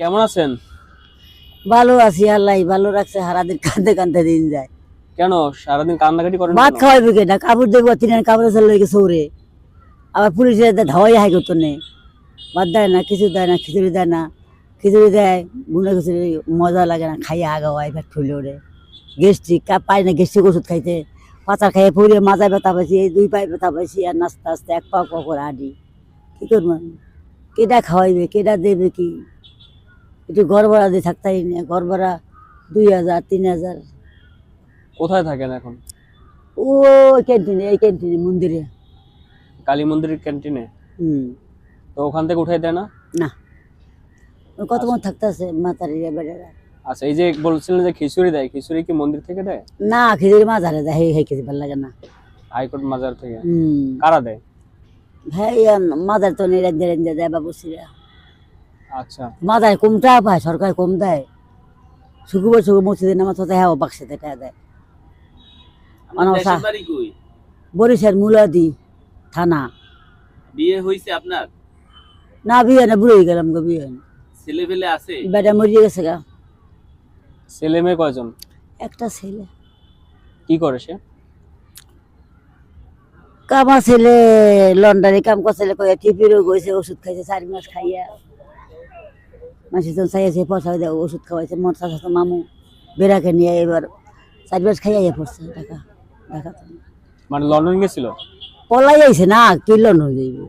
কেমন আছেন? ভালো আছি আল্লাহ ভালো রাখছে সারাদিন কান্দে কান্দে দিন যায়। কেন? সারাদিন কান্নাকাটি করেন ভাত? খাওয়াইবে কেনা কাপড় দেখব তিন কাপড় চলে গেছে সৌরে। আবার পুলিশের ধাওয়াই হাই করতো নেই। ভাত দেয় না কিছু দেয় না খিচুড়ি দেয় না। খিচুড়ি দেয় গুনে খিচুড়ি মজা লাগে না খাইয়ে আগাওয়াই ফেট ফুলে ওরে গেস্ট্রিক পাই না গেস্ট্রিক ওষুধ খাইতে। পাতা খাইয়ে পুড়িয়ে মাজা ব্যথা পাইছি এই দুই পায়ে ব্যথা পাইছি আর নাস্তে আস্তে এক পা পা করে আডি কী করব? কেটা খাওয়াইবে কেটা দেবে কি? একটু ঘর ভাড়া দিয়ে থাকতাই না ঘর ভাড়া দুই হাজার তিন হাজার। কোথায় থাকেন এখন? ও ক্যান্টিনে এই ক্যান্টিনে মন্দিরে। কালী মন্দিরের ক্যান্টিনে? হুম। তো ওখান থেকে উঠাই দেয় না? না। কতক্ষণ থাকতেছে মাতারি বেড়ারা। আচ্ছা এই যে বলছিলেন যে খিচুড়ি দেয় খিচুড়ি কি মন্দির থেকে দেয়? না খিচুড়ি মাছ হারে দেয় হেই খেতে ভালো লাগে না। হাইকোর্ট মাজার থেকে? হুম। কারা দেয়? হ্যাঁ মাদার তো রেঞ্জে রেঞ্জে দেয় বাবুসিরা। আচ্ছা। মাদার কমটা পায় সরকার কম দেয়। শুকুবার শুকু মসজিদের নামাজ হতে হ্যাঁ টাকা দেয়। মুলাদি থানা। বিয়ে হয়েছে আপনার? না বিয়ে না বুড়ো হয়ে গেলাম গো বিয়ে ছেলে ফেলে আছে? বেটা মরিয়ে গেছে গা। ছেলে মেয়ে কয়জন? একটা ছেলে। কি করে সে? কামা ছেলে লন্ডনে কাম করছে কয়ে টিপিরও গেছে ওষুধ খাইছে চার মাস খাইয়া। মাসে তো চাইছে পয়সা দেয় ওষুধ খাওয়াইছে মর চাচা মামু বেড়াকে নিয়ে এবার চার মাস খাইয়া ইয়ে পড়ছে টাকা টাকা মানে লন্ডন গেছিল? পলাই আইছে না কি লন্ডন যাইবে?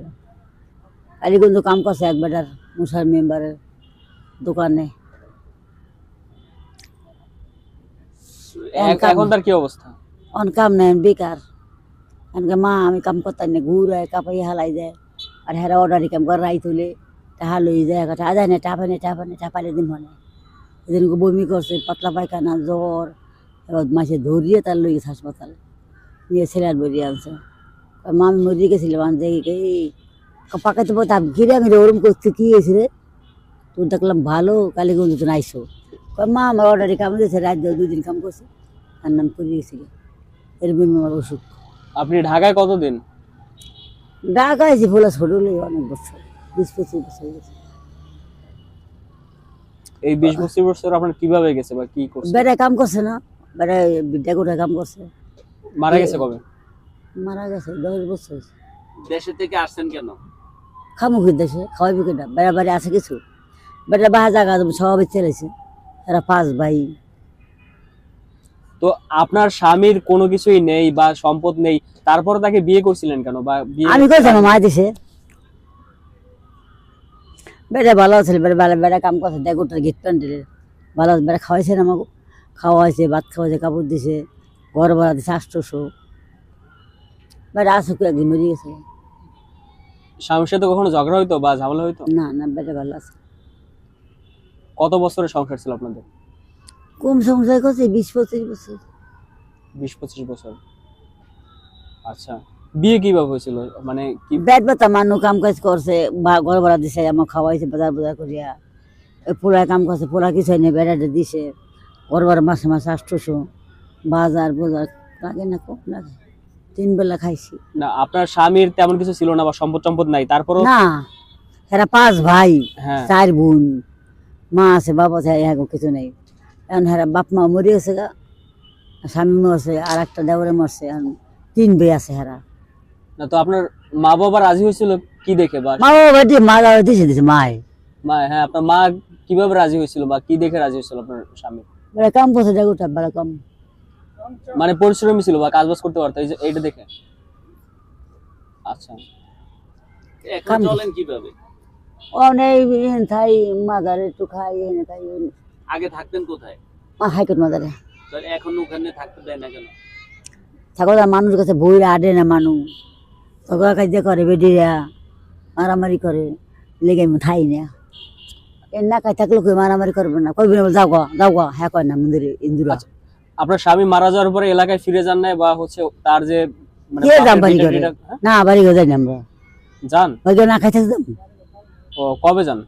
কালীগঞ্জ কাম করছে এক বেটার মুসার মেম্বারের দোকানে। এখন তার কি অবস্থা? অন কাম নেই বেকার। এনকে মা আমি কাম করতাম না ঘুরায় কাপাই হালাই দেয়। আর হেরা অর্ডারি কাম করে রাই তুলে টাহা লই যায় টাহা যায় না টাপা নেই টাপা নেই টাপালে দিন মানে এদিন বমি করছে পাতলা পায়খানা জ্বর এবার মাসে ধরিয়ে তার লই গেছে হাসপাতালে। নিয়ে ছেলের বেরিয়ে আনছে। মা আমি মরিয়ে গেছিলাম আনতে এই পাকাতে পারতাম ঘিরে আমি ওরম করতে কি হয়েছে রে? তুই দেখলাম ভালো কালীগঞ্জ তো আইসো। কয়, মা আমার অর্ডারি কাম দিয়েছে রাত দুদিন কাম করছে। আর নাম করে গেছিল এরকম আমার ওষুধ আপনি ঢাকায় কতদিন? ঢাকা আছি বলে ছোট অনেক বছর। বিশ পঁচিশ বছর গেছে। এই বিশ পঁচিশ বছর আপনার কীভাবে গেছে বা কি করছে? কাম করছে না বিদ্যা করে কাম করছে। মারা গেছে কবে? মারা গেছে দশ বছর দেশে থেকে আসছেন কেন? খামুখি দেশে? বেড়া বাড়ি আছে কিছু? বেড়া বাহা জায়গা সবাই চলেছে এরা পাঁচ ভাই। তো আপনার স্বামীর কোনো কিছুই নেই বা সম্পদ নেই তারপর তাকে বিয়ে করছিলেন কেন বা বিয়ে আমি কইছি আমার মা দিছে। বেড়া ভালো আছে বেড়া বেড়া বেড়া কাম করছে ডেকুটার গিট প্যান্ডেলের ভালো আছে বেড়া খাওয়াইছে না আমাকে। খাওয়াইছে ভাত খাওয়াইছে কাপড় দিছে ঘর ভাড়া দিছে আষ্টশো বেড়া আসুক একদিন মরে গেছে। স্বামীর সাথে কখনো ঝগড়া হইতো বা ঝামেলা হইতো? না না বেড়া ভালো আছে। কত বছরের সংসার ছিল আপনাদের? কম সংসার করছে বিশ পঁচিশ বছর। বিশ পঁচিশ বছর। আচ্ছা। বিয়ে কীভাবে হয়েছিল? মানে কি বেড বেতা মানুষ কাম কাজ করছে বা ঘর ভাড়া দিছে আমার খাওয়াইছে বাজার বাজার করিয়া ওই কাম করছে পোলা কিছু নেই বেড়াটা দিছে। ঘর ভাড়া মাসে মাসে আষ্টশো বাজার বাজার লাগে না কম লাগে। তিন বেলা খাইছি। না আপনার স্বামীর তেমন কিছু ছিল না বা সম্পদ সম্পদ নাই তারপরও না এরা পাঁচ ভাই হ্যাঁ। চার বোন মা আছে বাবা আছে এখন কিছু নেই। এখন হেরা বাপ মা মরে গেছে গা স্বামী মরছে আর একটা দেওরে মরছে এখন তিন ভাই আছে হেরা। না তো আপনার মা বাবা রাজি হয়েছিল কি দেখে বা? মা বাবা দিয়ে মা বাবা দিছে দিছে মায় মা হ্যাঁ আপনার মা কীভাবে রাজি হয়েছিল বা কি দেখে রাজি হয়েছিল আপনার স্বামী? বেড়া কাম করছে দেগুটা বেড়া কাম। মানে পরিশ্রমী ছিল বা কাজবাজ করতে পারতো এই যে এইটা দেখে? আচ্ছা। এখন চলেন কীভাবে? অনেক ইন থাই মাদারে একটু খাই এনে খাই আগে থাকতেন কোথায়? হাইকোর্ট মাদারে। এখন ওখানে থাকতে দেয় না কেন? মানুষ কাছে বইরা আডে না মানুষ। ঝগড়া কাজে করে বেডিরা মারামারি করে লেগে আমি থাই না। এ না খাই থাকলে কই মারামারি করবে না কইবি না যাও গা যাও গা হ্যাঁ কয় না মন্দিরে ইন্দুরা। আচ্ছা, আপনার স্বামী মারা যাওয়ার পরে এলাকায় ফিরে যান নাই বা হচ্ছে তার যে মানে কে বাপের বাড়ি করে? হ্যাঁ? না বাড়ি যাই না আমরা। যান। ওই না খাই থাকতাম ও কবে যান?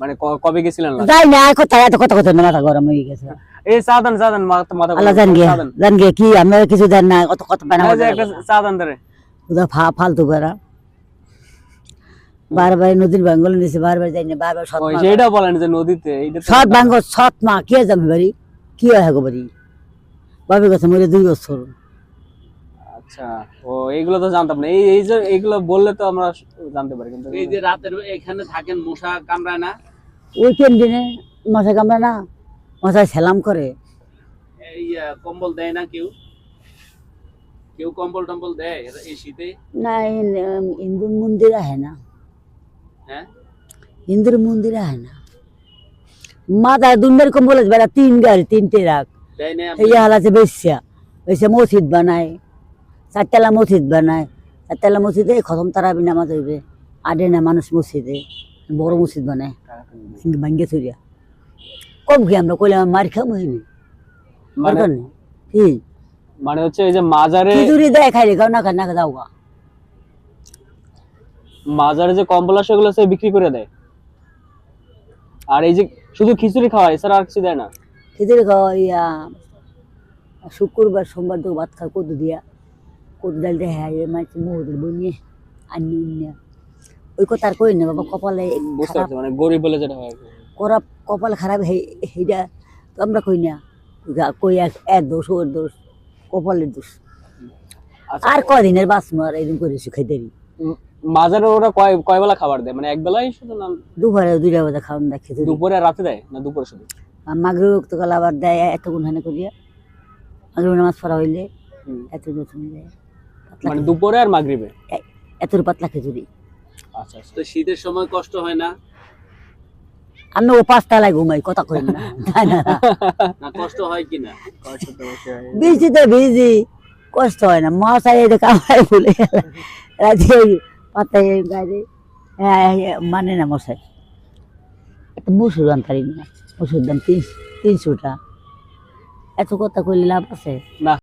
মানে কবে গেছিলেন? যাই না কথা এত কথা কথা না মাথা গরম হয়ে গেছে। এই চা দেন মাথা মাথা আল্লাহ জান গরম, গে চা দেন। জান গে কি আমি কিছু জান না কত কত বানা এই যে একটা দেন ধরে ফালতু বেড়া। বারবার নদীর বাঙ্গল নিয়েছে বারবার যাই না বারবার সৎ ওই বলেন যে নদীতে সৎ বাঙ্গ সৎ মা কে যাবে বাড়ি? কি হয় গো বাড়ি? বাবার কাছে মরে দুই বছর। আচ্ছা ও এইগুলো তো জানতাম না। এই এই যে এইগুলো বললে তো আমরা জানতে পারি কিন্তু এই যে রাতের এখানে থাকেন মশা কামড়ায় না? ওই দিনে মশা কামড়া না মশায় সেলাম করে। এই কম্বল দেয় না কেউ? কেউ কম্বল টম্বল দেয় এই শীতে? না হিন্দু মন্দির আহে না। হ্যাঁ? হিন্দুর মন্দির আহে না। মাথায় দুনিয়ার কম্বল আছে বেড়া তিন গাড়ি তিনটে রাখ এই বেশিয়া। মসজিদ বানায় চারতলা মসজিদ বানায়। চারতলা মসজিদে খতম তারাবি নামাজ হইবে। আডে না মানুষ মসজিদে বড় মসজিদ বানায়। ভাঙ্গে থইয়া কম কি আমরা কইলে মার খাম হইনি মানে দরকার নেই। কি? মানে হচ্ছে এই যে মাজারে খিচুড়ি দেয় খাই রে না খাই না যাও গা। মাজারে যে কম্বল আসে ওগুলো সে বিক্রি করে দেয়। আর এই যে শুধু খিচুড়ি খাওয়া এছাড়া আর কিছু দেয় না? খিচুড়ি খাওয়া ইয়া শুক্রবার সোমবার তো ভাত খাওয়া কদু দিয়া। কদু ডাল দিয়ে হ্যাঁ মাছ মহুদের বনিয়ে আনি ওই কথা আর কই না বাবা কপালে মানে গরিব বলে যেটা হয়। করা কপাল খারাপ হে- সেইটা তো আমরা কই না। কই এক এর দোষ ওর দোষ। কপালের দোষ। আচ্ছা। আর কদিনের বাস মার এরকম করে খাইতে পারি উম, মাজারে ওরা কয় কয় বেলা খাবার দেয়? মানে এক বেলাই শুধু না দুপুরে দুইটা বাজে খাওয়ান দেখে দুপুরে রাতে দেয় না দুপুরে শুধু? মাগরে তো কাল আবার দেয় এতক্ষণ হানে করিয়া। মাগরে নামাজ পড়া হইলে এত নতুন দেয় মানে দুপুরে আর মাগরিবে? এত পাতলা খিচুড়ি আচ্ছা আচ্ছা। তো শীতের সময় কষ্ট হয় না? আমি ও পাঁচতলায় ঘুমাই কথা কই না। কষ্ট হয় কিনা? বৃষ্টিতে ভিজি কষ্ট হয় না। মশাই এটা কামাই ফুলে রাতে ওই পাতায় গাড়ি মানে না মশাই একটা মুসুর দাম পারি না মুসুর দাম তিন তিনশোটা। এত কথা কইলে লাভ আছে? না।